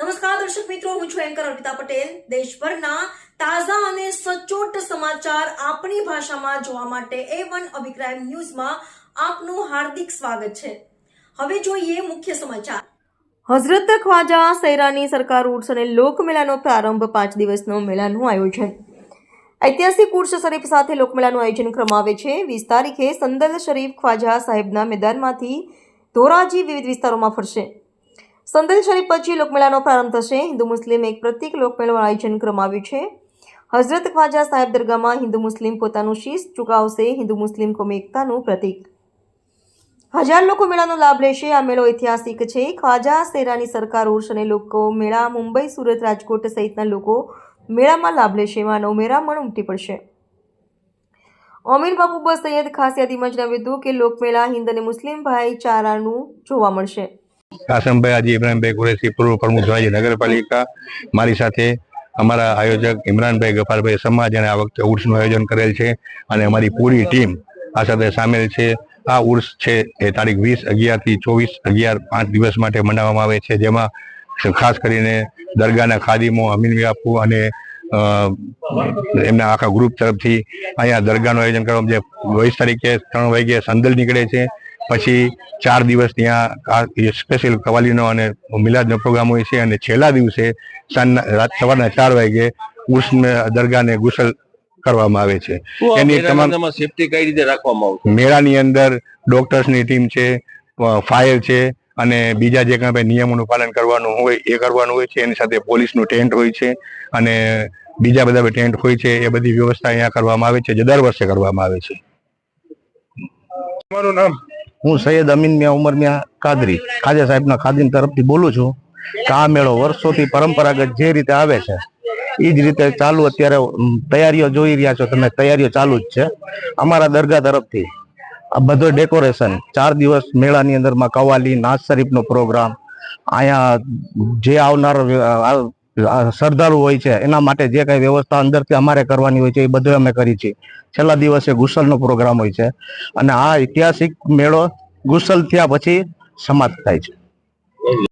નમસ્કાર, દર્શક મિત્રો, હું છું એન્કર અર્પિતા પટેલ. દેશભરના તાજા અને સચોટ સમાચાર આપણી ભાષામાં જોવા માટે એ વન અભિપ્રાય ન્યૂઝમાં આપનું હાર્દિક સ્વાગત છે. હવે જોઈએ મુખ્ય સમાચાર. હઝરત ખ્વાજા સૈરાની સરકાર ઉર્સ અને લોકમેળાનો પ્રારંભ પાંચ દિવસનો મેળાનું આયોજન. ઐતિહાસિક ઉર્સ શરીફ સાથે લોકમેળાનું આયોજન કરવામાં આવે છે. વીસ તારીખે સંદલ શરીફ ખ્વાજા સાહેબના મેદાનમાંથી ધોરાજી વિવિધ વિસ્તારોમાં ફરશે. સંદલ શરીફ પછી લોકમેળાનો પ્રારંભ થશે. હિન્દુ મુસ્લિમ એક પ્રતિક લોકમેળાનું આયોજન કરવામાં આવ્યું છે. હઝરત ખ્વાજા સાહેબ દરગાહમાં હિન્દુ મુસ્લિમ પોતાનું શીશ ચૂકાવશે. હિન્દુ મુસ્લિમ કોમી એકતાનું પ્રતીક. હજાર લોકો મેળાનો લાભ લેશે. આ મેળો ઐતિહાસિક છે. ખ્વાજા સેરાની સરકાર ઉર્ષ અને લોકો મેળા મુંબઈ, સુરત, રાજકોટ સહિતના લોકો મેળામાં લાભ લેશે. માનવ મેળામણ ઉમટી પડશે. અમીર બાબુ બસ સૈયદ ખાસ યાદીમાં જણાવ્યું હતું કે લોકમેળા હિન્દ અને મુસ્લિમ ભાઈચારાનું જોવા મળશે. કાસમભાઈ, આજે ઇમરાનભાઈ કુરેશી, પૂર્વ પ્રમુખ ધોરાજી નગરપાલિકા. મારી સાથે અમારા આયોજક ઇમરાનભાઈ ગફારભાઈ સમાજ અને આ વખતે ઉર્સનું આયોજન કરેલ છે અને અમારી પૂરી ટીમ આ સાથે સામેલ છે. આ ઉર્સ છે એ તારીખ વીસ અગિયારથી ચોવીસ અગિયાર પાંચ દિવસ માટે મનાવવામાં આવે છે, જેમાં ખાસ કરીને દરગાહના ખાદીમો અમીન વ્યાપુ અને એમના આખા ગ્રુપ તરફથી અહીંયા દરગાહનું આયોજન કરવામાં જે વીસ તારીખે ત્રણ વાગ્યે સંદલ નીકળે છે. પછી ચાર દિવસ ત્યાં સ્પેશિયલ કવાલીનો અને મિલાદનો પ્રોગ્રામ હોય છે અને છેલ્લા દિવસે સાંજના રાત સવારના ચાર વાગે ઉર્સ દરગાહને ગુસલ કરવામાં આવે છે. એની તમામ સેફટી કઈ રીતે રાખવામાં આવશે? મેળાની અંદર ડોક્ટર્સની ટીમ છે ફાયર છે અને બીજા જે કાંઈ નિયમોનું પાલન કરવાનું હોય એ કરવાનું હોય છે. એની સાથે પોલીસનું ટેન્ટ હોય છે અને બીજા બધા ટેન્ટ હોય છે. એ બધી વ્યવસ્થા અહીંયા કરવામાં આવે છે જે દર વર્ષે કરવામાં આવે છે. તમારું નામ? હું સૈયદ અમીન મિયા, ઉમર મિયા કાદરી. ખાજા સાહેબના ખાદીમ તરફથી બોલું છું કે આ મેળો વર્ષોથી પરંપરાગત જે રીતે આવે છે એ જ રીતે ચાલુ અત્યારે તૈયારીઓ જોઈ રહ્યા છો તમે. તૈયારીઓ ચાલુ જ છે. અમારા દરગાહ તરફથી આ બધો ડેકોરેશન, ચાર દિવસ મેળાની અંદરમાં કવાલી, નાચ શરીફનો પ્રોગ્રામ અહીંયા જે આવનાર શ્રદ્ધાળુ હોય છે, એના માટે જે કઈ વ્યવસ્થા અંદરથી અમારે કરવાની હોય છે, એ બધું અમે કરી છે છેલ્લા દિવસે ગુસલનો પ્રોગ્રામ હોય છે. અને આ ઐતિહાસિક મેળો ગુસલ થયા પછી સમાપ્ત થાય છે.